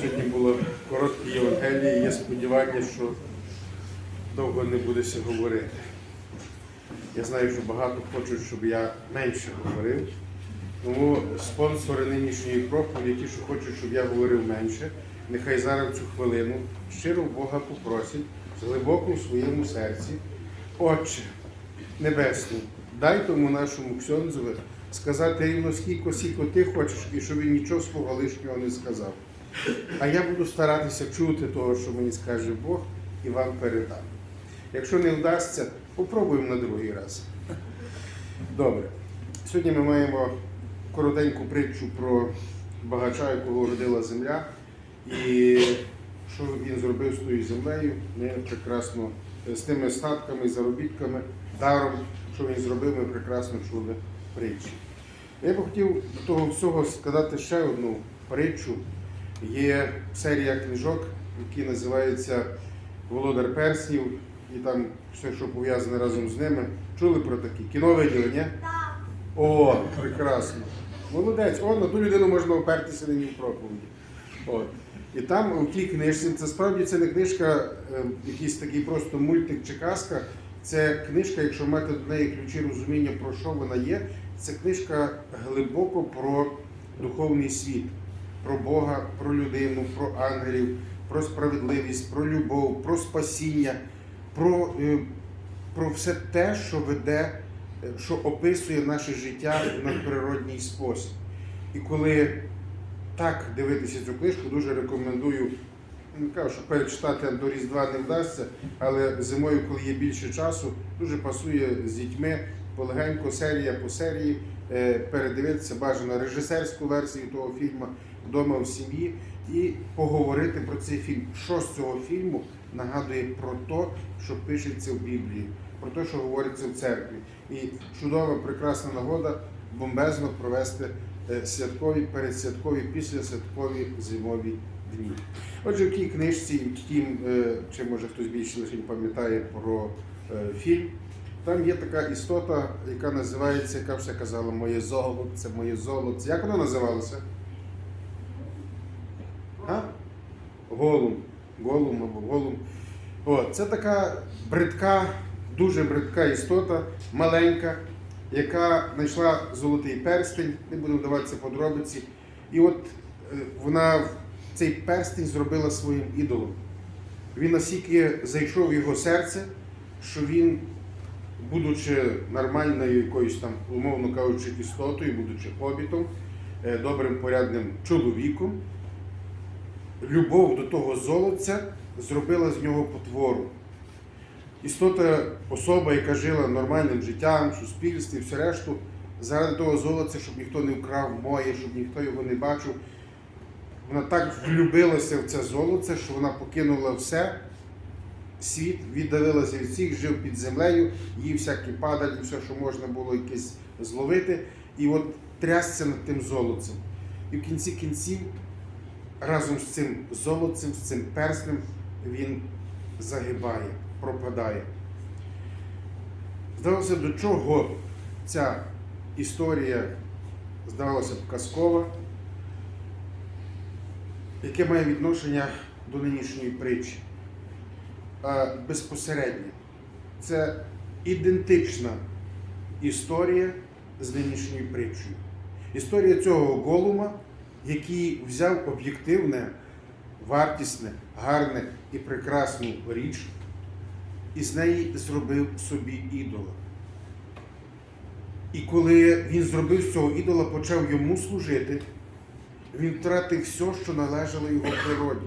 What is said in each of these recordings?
Сьогодні було коротке Євангеліє, є сподівання, що довго не будеся говорити. Я знаю, що багато хочуть, щоб я менше говорив. Тому спонсори нинішньої проповіді, що хочуть, щоб я говорив менше, нехай зараз цю хвилину щиро Бога попросять глибоко в своєму серці. Отче Небесний, дай тому нашому ксьонзові сказати рівно скільки, скільки ти хочеш, і щоб він нічого свого лишнього не сказав. А я буду старатися чути того, що мені скаже Бог, і вам передам. Якщо не вдасться, попробуємо на другий раз. Добре. Сьогодні ми маємо коротеньку притчу про багача, якого родила земля. І що він зробив з тою землею, ми прекрасно з тими статками, заробітками, даром, що він зробив, ми прекрасно чули притчі. Я б хотів до того всього сказати ще одну притчу. Є серія книжок, які називаються Володар Перснів, і там все, що пов'язане разом з ними. Чули про такі? Кіно виділи, ні? Так. О, прекрасно. Молодець, о, на ту людину можна опертися нині в проповіді. От. І там у тій книжці, це справді це не книжка, е, якийсь такий просто мультик чи казка. Це книжка, якщо мати до неї ключі розуміння, про що вона є, це книжка глибоко про духовний світ, про Бога, про людину, про ангелів, про справедливість, про любов, про спасіння, про, е, про все те, що веде е, що описує наше життя в надприродній спосіб. І коли так дивитися цю книжку, дуже рекомендую. Не кажу, що перечитати до Різдва не вдасться, але зимою, коли є більше часу, дуже пасує з дітьми полегенько, серія по серії, е, передивитися бажано режисерську версію того фільму вдома в сім'ї і поговорити про цей фільм. Що з цього фільму нагадує про те, що пишеться в Біблії, про те, що говориться в церкві. І чудова, прекрасна нагода бомбезно провести е, святкові, передсвяткові, післясвяткові зимові Отже, в тій книжці, в тім, е, чи може хтось більше лише пам'ятає про е, фільм, там є така істота, яка називається, яка все казала, моє золоце, моє золоце. Як вона називалася? А? Голум. Голум або голум. О, це така бридка, дуже бридка істота, маленька, яка знайшла золотий перстень, не буду вдаватися подробиці. І от е, вона цей перстень зробила своїм ідолом. Він настільки зайшов в його серце, що він, будучи нормальною якоюсь там, умовно кажучи, істотою, будучи хобітом, е, добрим порядним чоловіком, любов до того золотця зробила з нього потвору. Істота, особа, яка жила нормальним життям, суспільстві, все решту, заради того золоця, щоб ніхто не вкрав моє, щоб ніхто його не бачив. Вона так влюбилася в це золоце, що вона покинула все, світ, віддалилася від всіх, жив під землею, їв всякі падалі, все, що можна було якесь зловити, і от трясся над тим золоцем. І в кінці кінців разом з цим золотцем, з цим перснем він загибає, пропадає. Здавалося, до чого ця історія, здавалося б, казкова, яке має відношення до нинішньої притчі. Безпосередньо. Це ідентична історія з нинішньою притчею. Історія цього голума, який взяв об'єктивне, вартісне, гарне і прекрасну річ, і з неї зробив собі ідола. І коли він зробив з цього ідола, почав йому служити, він втратив все, що належало його природі,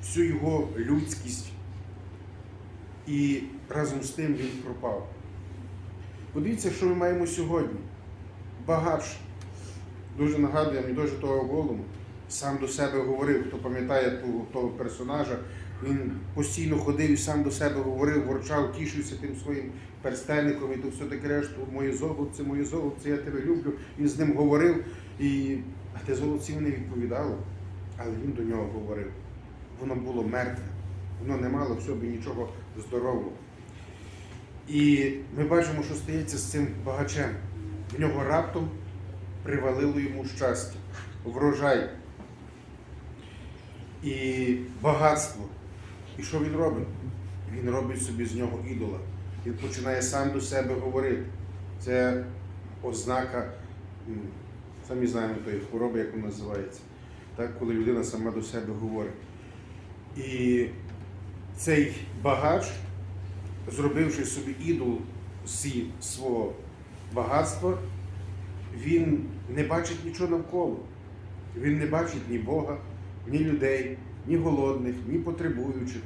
всю його людськість. І разом з тим він пропав. Подивіться, що ми маємо сьогодні. Багач. Дуже нагадує мені дуже того голому. Сам до себе говорив, хто пам'ятає того, персонажа, він постійно ходив і сам до себе говорив, ворчав, тішився тим своїм перстенником і то все таке решту, моє золоце, моє золоце, я тебе люблю. Він з ним говорив, і те золоце не відповідало, але він до нього говорив. Воно було мертве, воно не мало в собі нічого здорового. І ми бачимо, що стається з цим багачем. В нього раптом привалило йому щастя. врожай і багатство. І що він робить? Він робить собі з нього ідола. Він починає сам до себе говорити. Це ознака, самі знаємо тої хвороби, як вона називається. Так, коли людина сама до себе говорить. І цей багач, зробивши собі ідол зі свого багатства, він не бачить нічого навколо. Він не бачить ні Бога, ні людей, ні голодних, ні потребуючих,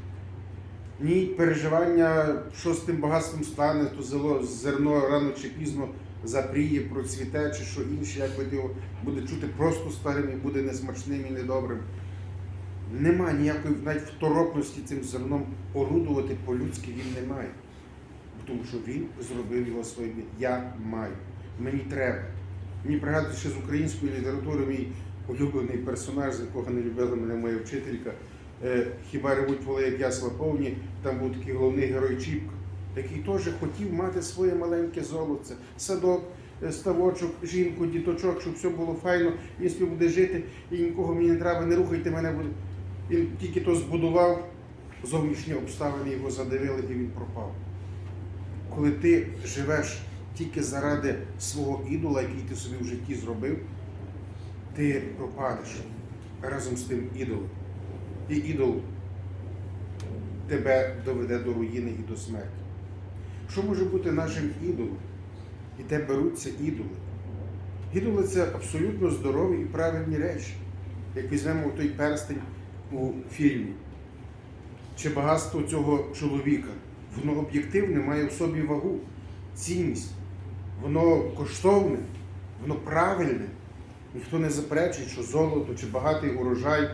ні переживання, що з тим багатством стане, то зерно рано чи пізно запріє, процвіте, чи що інше, як би його буде чути просто старим і буде несмачним і недобрим. Нема ніякої навіть второпності цим зерном орудувати по-людськи він не має. Тому що він зробив його своїм. Я маю. Мені треба. Мені пригадується ще з української літератури мій улюблений персонаж, з якого не любила мене моя вчителька. Е, Хіба ревуть воли, як ясла повні, там був такий головний герой Чіпко, який теж хотів мати своє маленьке золоце, садок, е, ставочок, жінку, діточок, щоб все було файно, він собі буде жити, і нікого мені не треба, не рухайте мене. Він тільки то збудував, зовнішні обставини його задавили і він пропав. Коли ти живеш тільки заради свого ідола, який ти собі в житті зробив, ти пропадеш разом з тим ідолом. І ідол тебе доведе до руїни і до смерті. Що може бути нашим ідолом? І де беруться ідоли? Ідоли це абсолютно здорові і правильні речі. Як візьмемо той перстень у фільмі, чи багатство цього чоловіка, воно об'єктивне, має в собі вагу, цінність, воно коштовне, воно правильне. Ніхто не заперечить, що золото, чи багатий урожай,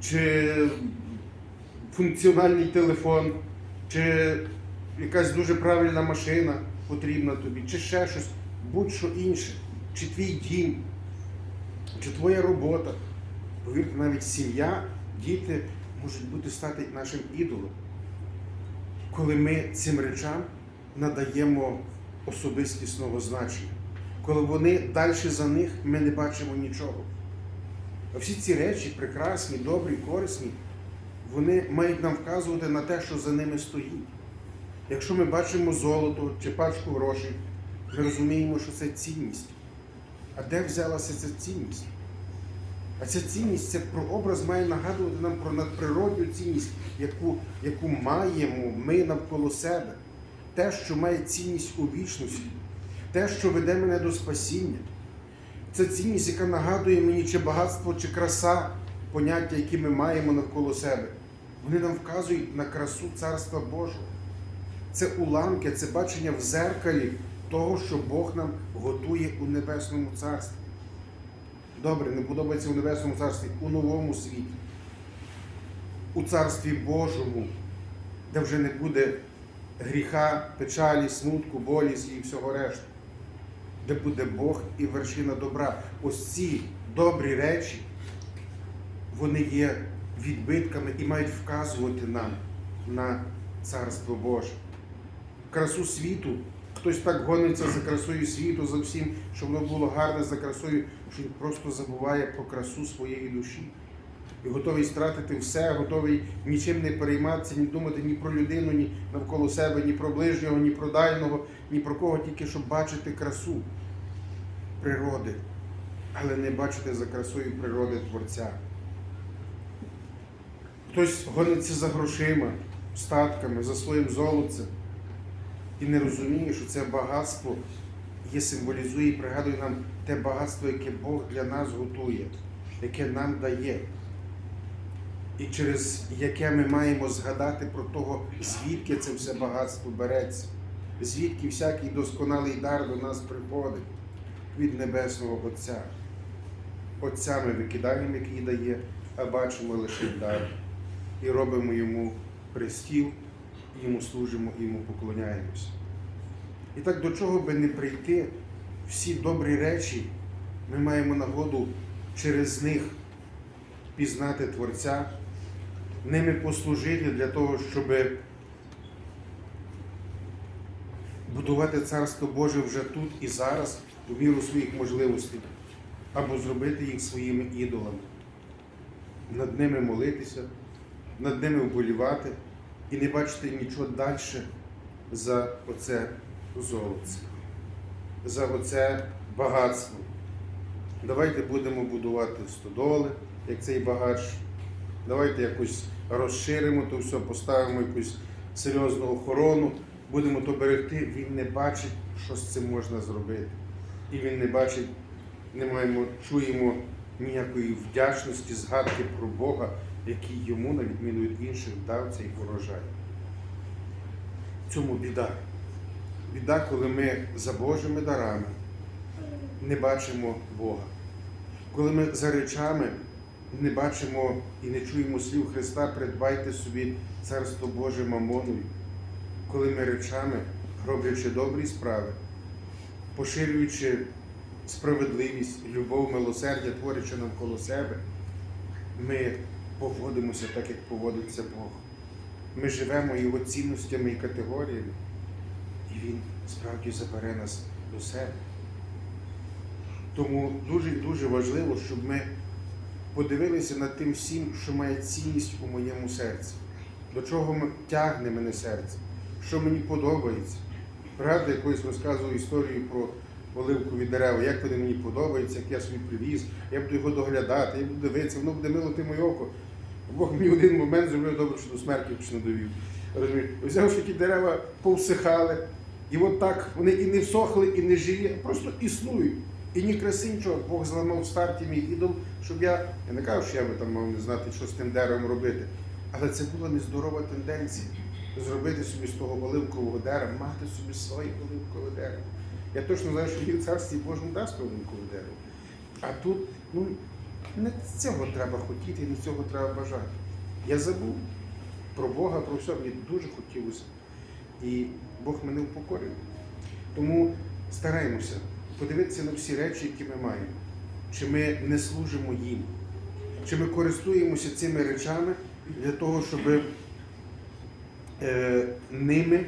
чи функціональний телефон, чи якась дуже правильна машина потрібна тобі, чи ще щось, будь-що інше, чи твій дім, чи твоя робота. Повірте, навіть сім'я, діти можуть бути стати нашим ідолом. Коли ми цим речам надаємо особистісного значення, коли вони далі за них ми не бачимо нічого. А всі ці речі прекрасні, добрі, корисні, вони мають нам вказувати на те, що за ними стоїть. Якщо ми бачимо золото чи пачку грошей, ми розуміємо, що це цінність. А де взялася ця цінність? А ця цінність, це прообраз має нагадувати нам про надприродню цінність, яку, яку маємо ми навколо себе. Те, що має цінність у вічності, те, що веде мене до спасіння. Це цінність, яка нагадує мені, чи багатство, чи краса, поняття, які ми маємо навколо себе. Вони нам вказують на красу Царства Божого. Це уламки, це бачення в зеркалі того, що Бог нам готує у Небесному Царстві. Добре, не подобається у Небесному Царстві, у новому світі, у Царстві Божому, де вже не буде гріха, печалі, смутку, болісті і всього решту, де буде Бог і вершина добра. Ось ці добрі речі, вони є відбитками і мають вказувати нам на Царство Боже. Красу світу. Хтось так гониться за красою світу, за всім, щоб воно було гарне за красою, що він просто забуває про красу своєї душі. І готовий стратити все, готовий нічим не перейматися, ні думати ні про людину, ні навколо себе, ні про ближнього, ні про дальнього, ні про кого, тільки щоб бачити красу природи, але не бачити за красою природи Творця. Хтось гониться за грошима, статками, за своїм золотцем і не розуміє, що це багатство є символізує і пригадує нам те багатство, яке Бог для нас готує, яке нам дає. І через яке ми маємо згадати про того, звідки це все багатство береться, звідки всякий досконалий дар до нас приходить від Небесного Отця. Отця ми викидаємо, який дає, а бачимо лише дар. І робимо йому престіл, йому служимо і йому поклоняємося. І так до чого би не прийти, всі добрі речі ми маємо нагоду через них пізнати Творця, ними послужити для того, щоб будувати Царство Боже вже тут і зараз, у міру своїх можливостей. або зробити їх своїми ідолами, над ними молитися, над ними вболівати і не бачити нічого далі за оце золоце, за оце багатство. Давайте будемо будувати стодоли, як цей багач. Давайте якось розширимо то все, поставимо якусь серйозну охорону, будемо то берегти. Він не бачить, що з цим можна зробити. І він не бачить, не маємо, чуємо ніякої вдячності, згадки про Бога, який йому, на відміну від інших, дав цей урожай. В цьому біда. Біда, коли ми за Божими дарами не бачимо Бога. Коли ми за речами не бачимо і не чуємо слів Христа, придбайте собі Царство Боже мамоною. Коли ми речами, роблячи добрі справи, поширюючи справедливість, любов, милосердя, творячи навколо себе, ми поводимося так, як поводиться Бог. Ми живемо Його цінностями і категоріями, і Він справді забере нас до себе. Тому дуже і дуже важливо, щоб ми подивилися над тим всім, що має цінність у моєму серці, до чого тягне мене серце, що мені подобається. Правда, якось розказував історію про оливкові дерева, як вони мені подобаються, як я собі привіз, я буду його доглядати, я буду дивитися, воно буде милити моє око. Бог мені один момент зробив добре, що до смерті не довів. Розумієш? Взяв, що ті дерева повсихали, і от так вони і не всохли, і не живі, а просто існують. І ні краси, нічого. Бог зламав в старті мій ідол, щоб я. Я не кажу, що я би там мав не знати, що з тим деревом робити. Але це була нездорова тенденція. Зробити собі з того оливкового дерева, мати собі своє оливкове дерево. Я точно знаю, що в царстві Божому дасть оливкове дерево. А тут, ну, не цього треба хотіти, не цього треба бажати. Я забув про Бога, про все, мені дуже хотілося. І Бог мене упокорив. Тому стараємося подивитися на всі речі, які ми маємо. Чи ми не служимо їм, чи ми користуємося цими речами для того, щоб е, ними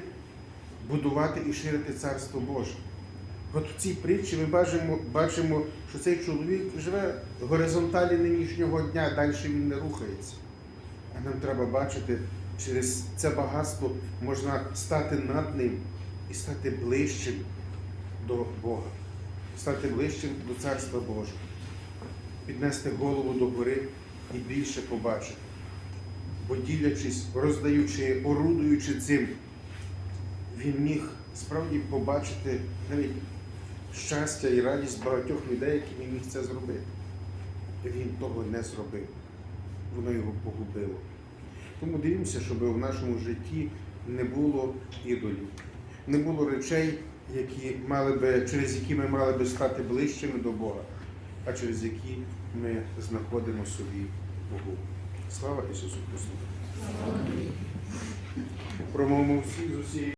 будувати і ширити Царство Боже. От в цій притчі ми бачимо, бачимо, що цей чоловік живе в горизонталі нинішнього дня, далі він не рухається. А нам треба бачити, через це багатство можна стати над ним і стати ближчим до Бога, стати ближчим до Царства Божого, піднести голову до гори і більше побачити. Бо ділячись, роздаючи, орудуючи цим, він міг справді побачити навіть щастя і радість багатьох людей, які він міг це зробити. Він того не зробив. Воно його погубило. Тому дивимося, щоб в нашому житті не було ідолів, не було речей, які мали би, через які ми мали би стати ближчими до Бога, а через які ми знаходимо собі Богу. Слава Ісусу Христу! Промовимо всі з усієї.